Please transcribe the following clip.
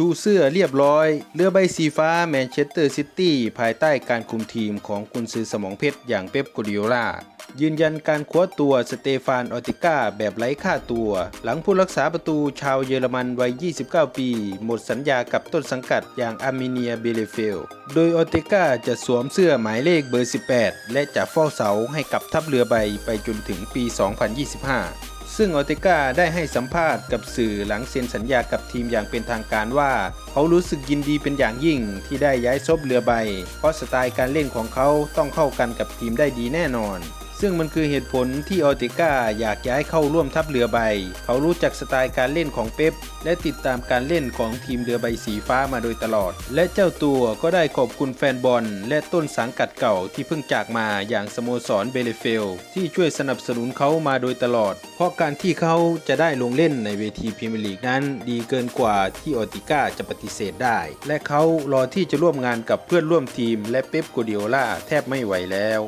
ชูเสื้อเรียบร้อย เรือใบสีฟ้าแมนเชสเตอร์ซิตี้ภายใต้การคุมทีมของกุนซือสมองเพชรอย่างเป๊ปกดิโอลายืนยันการคว้าตัวสเตฟานออติก้าแบบไร้ค่าตัว หลังผู้รักษาประตูชาวเยอรมันวัย 29 ปี หมดสัญญากับต้นสังกัดอย่างอาร์เมเนียเบเลเฟล โดยออติก้าจะสวมเสื้อหมายเลขเบอร์ 18 และจะเฝ้าเสาให้กับทัพเรือใบไปจนถึงปี 2025 ซึ่งออเตกาได้ให้สัมภาษณ์กับสื่อหลังเซ็นสัญญากับทีมอย่างเป็นทางการว่า เขารู้สึกยินดีเป็นอย่างยิ่งที่ได้ย้ายซบเรือใบ เพราะสไตล์การเล่นของเขาต้องเข้ากันกับทีมได้ดีแน่นอน ซึ่งมันคือเหตุผลที่ออเตกาอยากย้ายเข้าร่วมทัพเรือใบ เขารู้จักสไตล์การเล่นของเป๊ปและติดตามการเล่นของทีมเรือใบสีฟ้ามาโดยตลอด และเจ้าตัวก็ได้ขอบคุณแฟนบอล และต้นสังกัดเก่าที่เพิ่งจากมาอย่างสโมสรเบเลเฟล ที่ช่วยสนับสนุนเขามาโดยตลอด เพราะการที่เขาจะได้ลงเล่นในเวทีพรีเมียร์ลีกนั้น ดีเกินกว่าที่ออติก้าจะปฏิเสธได้ และเขารอที่จะร่วมงานกับเพื่อนร่วมทีม และเป๊ปกัวดิโอลาแทบไม่ไหวแล้ว